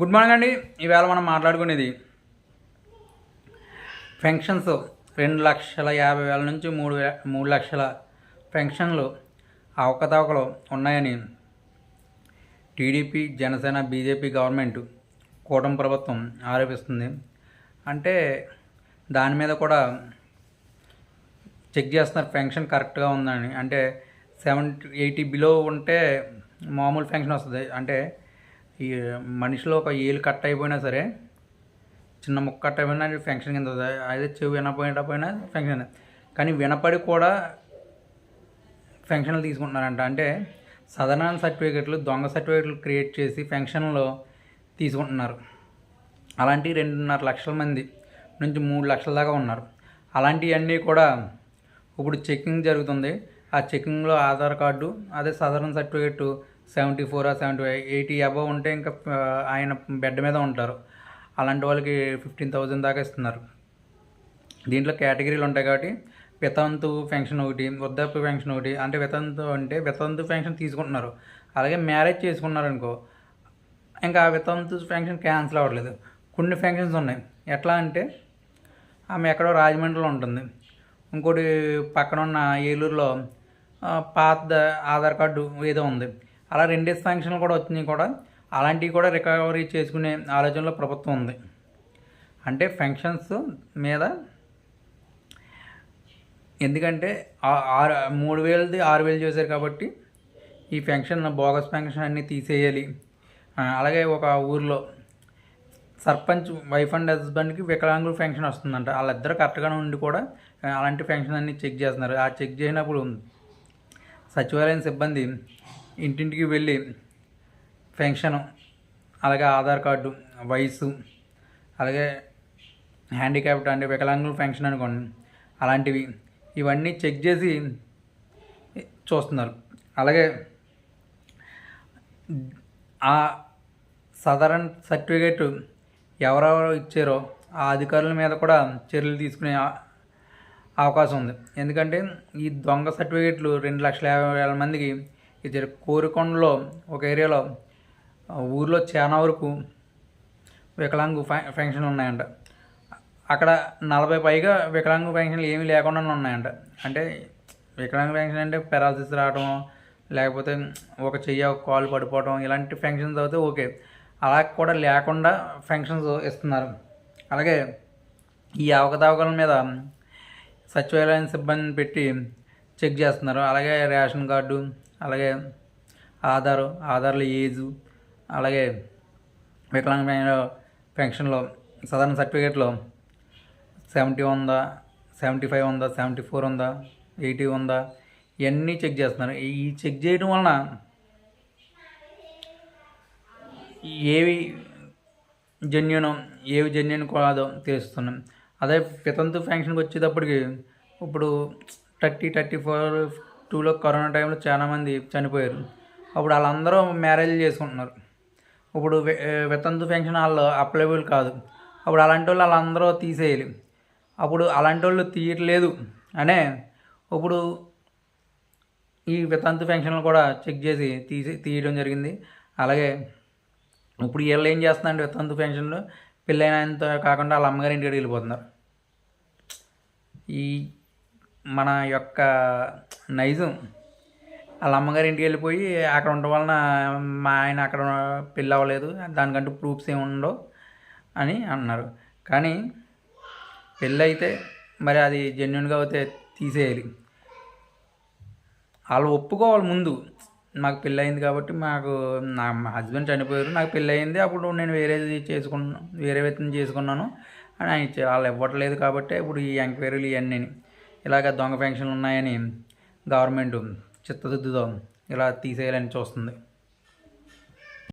Good morning అండి. ఈవేళ మనం మాట్లాడుకునేది పెన్షన్స్. రెండు లక్షల యాభై వేల నుంచి మూడు వే మూడు లక్షల పెన్షన్లు అవకతవకలు ఉన్నాయని టీడీపీ జనసేన బీజేపీ గవర్నమెంట్ కూటమి ప్రభుత్వం ఆరోపిస్తుంది. అంటే దాని మీద కూడా చెక్ చేస్తున్నారు. పెన్షన్ కరెక్ట్గా ఉందని. అంటే సెవెంటీ ఎయిటీ బిలో ఉంటే మామూలు పెన్షన్ వస్తుంది. అంటే ఈ మనిషిలో ఒక ఏలు కట్ అయిపోయినా సరే చిన్న ముక్క కట్ అయిపోయినా అది పెన్షన్ కింద అదే చెవి వినపోయినపోయినా పెన్షన్ కానీ వినపడి కూడా పెన్షన్లు తీసుకుంటున్నారంట. అంటే సదరన్ సర్టిఫికెట్లు దొంగ సర్టిఫికెట్లు క్రియేట్ చేసి పెన్షన్లు తీసుకుంటున్నారు. అలాంటి రెండున్నర లక్షల మంది నుంచి మూడు లక్షల దాకా ఉన్నారు. అలాంటివన్నీ కూడా ఇప్పుడు చెకింగ్ జరుగుతుంది. ఆ చెక్కింగ్లో ఆధార్ కార్డు అదే southern certificate seventy four seventy five eighty above ఉంటే ఇంకా ఆయన బెడ్ మీద ఉంటారు. అలాంటి వాళ్ళకి ఫిఫ్టీన్ థౌజండ్ దాకా ఇస్తున్నారు. దీంట్లో కేటగిరీలు ఉంటాయి కాబట్టి వితంతు పెన్షన్ ఒకటి వృద్ధాప్య పెన్షన్ ఒకటి అంటే వితంతు అంటే వితంతు పెన్షన్ తీసుకుంటున్నారు. అలాగే మ్యారేజ్ చేసుకున్నారు అనుకో ఇంకా ఆ వితంతు పెన్షన్ క్యాన్సిల్ అవ్వట్లేదు. కొన్ని పెన్షన్స్ ఉన్నాయి. ఎట్లా అంటే ఆమె ఎక్కడో రాజమండ్రిలో ఉంటుంది. ఇంకోటి పక్కన ఉన్న ఏలూరులో పాత ఆధార్ కార్డు ఏదో ఉంది. అలా రెండేసి ఫంక్షన్లు కూడా వచ్చినాయి కూడా. అలాంటివి కూడా రికవరీ చేసుకునే ఆలోచనలో ప్రభుత్వం ఉంది. అంటే ఫంక్షన్స్ మీద ఎందుకంటే ఆరు మూడు వేలది ఆరు వేలు చేశారు కాబట్టి ఈ ఫంక్షన్ బోగస్ ఫంక్షన్ అన్నీ తీసేయాలి. అలాగే ఒక ఊర్లో సర్పంచ్ వైఫ్ అండ్ హస్బెండ్కి వికలాంగుల ఫెన్షన్ వస్తుందంట. వాళ్ళిద్దరు కరెక్ట్గానే ఉండి కూడా అలాంటి ఫెన్షన్ అన్ని చెక్ చేస్తున్నారు. ఆ చెక్ చేసినప్పుడు సచివాలయం సిబ్బంది ఇంటింటికి వెళ్ళి పెన్షన్ అలాగే ఆధార్ కార్డు వయసు అలాగే హ్యాండిక్యాప్డ్ అంటే వికలాంగుల పెన్షన్ అనుకోండి అలాంటివి ఇవన్నీ చెక్ చేసి చూస్తున్నారు. అలాగే ఆ సాధారణ సర్టిఫికేట్ ఎవరెవరు ఇచ్చారో ఆ అధికారుల మీద కూడా చర్యలు తీసుకునే అవకాశం ఉంది. ఎందుకంటే ఈ దొంగ సర్టిఫికేట్లు రెండు లక్షల యాభై వేల మందికి ఇది కోరికొండలో ఒక ఏరియాలో ఊర్లో చాలా వరకు వికలాంగు ఫె- పెన్షన్లు ఉన్నాయంట. అక్కడ నలభై పైగా వికలాంగు ఫెన్షన్లు ఏమీ లేకుండా ఉన్నాయంట. అంటే వికలాంగ ఫెన్షన్ అంటే పెరాలసిస్ రావడం లేకపోతే ఒక చెయ్యి ఒక కాలు పడిపోవడం ఇలాంటి ఫెన్షన్స్ అయితే ఓకే. అలా కూడా లేకుండా ఫెన్షన్స్ ఇస్తున్నారు. అలాగే ఈ అవకతవకల మీద సచివాలయం సిబ్బందిని పెట్టి చెక్ చేస్తున్నారు. అలాగే రేషన్ కార్డు అలాగే ఆధారు ఆధార్లో ఏజు అలాగే వికలాంగ పెన్షన్లో సాధారణ సర్టిఫికేట్లో సెవెంటీ ఉందా సెవెంటీ ఫైవ్ ఉందా సెవెంటీ ఫోర్ ఉందా ఎయిటీ ఉందా ఇవన్నీ చెక్ చేస్తున్నారు. ఈ చెక్ చేయడం వలన ఏవి జెన్యున్ ఏవి జెన్యున్ కాదో తెలుస్తున్నాం అదే ఫితంతు ఫ్యాంక్షన్కి వచ్చేటప్పటికి ఇప్పుడు థర్టీ థర్టీ ఫోర్ టూలో కరోనా టైంలో చాలామంది చనిపోయారు. అప్పుడు వాళ్ళందరూ మ్యారేజ్ చేసుకుంటున్నారు. ఇప్పుడు వితంతు పెన్షన్ వాళ్ళు అప్లైబుల్ కాదు. అప్పుడు అలాంటి వాళ్ళు వాళ్ళందరూ తీసేయాలి. అప్పుడు అలాంటి వాళ్ళు తీయట్లేదు అనే ఇప్పుడు ఈ వితంతు పెన్షన్లు కూడా చెక్ చేసి తీసి తీయడం జరిగింది. అలాగే ఇప్పుడు వీళ్ళు ఏం చేస్తున్నారంటే వితంతు పెన్షన్లు పెళ్ళైనంత కాకుండా వాళ్ళ అమ్మగారి ఇంటికి వెళ్ళిపోతున్నారు. ఈ మన యొక్క నైజం. వాళ్ళ అమ్మగారి ఇంటికి వెళ్ళిపోయి అక్కడ ఉండడం వలన మా ఆయన అక్కడ పెళ్ళి అవ్వలేదు. దానికంటూ ప్రూఫ్స్ ఏమి ఉండవు అని అన్నారు. కానీ పెళ్ళి అయితే మరి అది జెన్యున్గా అయితే తీసేయాలి. వాళ్ళు ఒప్పుకోవాలి ముందు. నాకు పెళ్ళి అయింది కాబట్టి మాకు నా హస్బెండ్ చనిపోయారు. నాకు పెళ్ళి అయింది. అప్పుడు నేను వేరేది చేసుకున్నాను వేరే వ్యక్తిని చేసుకున్నాను అని ఆయన ఇచ్చారు. వాళ్ళు ఇవ్వట్లేదు కాబట్టి ఇప్పుడు ఈ ఎంక్వైరీలు ఇవన్నీ ఇలాగ దొంగ ఫ్యాంక్షన్లు ఉన్నాయని గవర్నమెంట్ చిత్తశుద్ధితో ఇలా తీసేయాలని చూస్తుంది.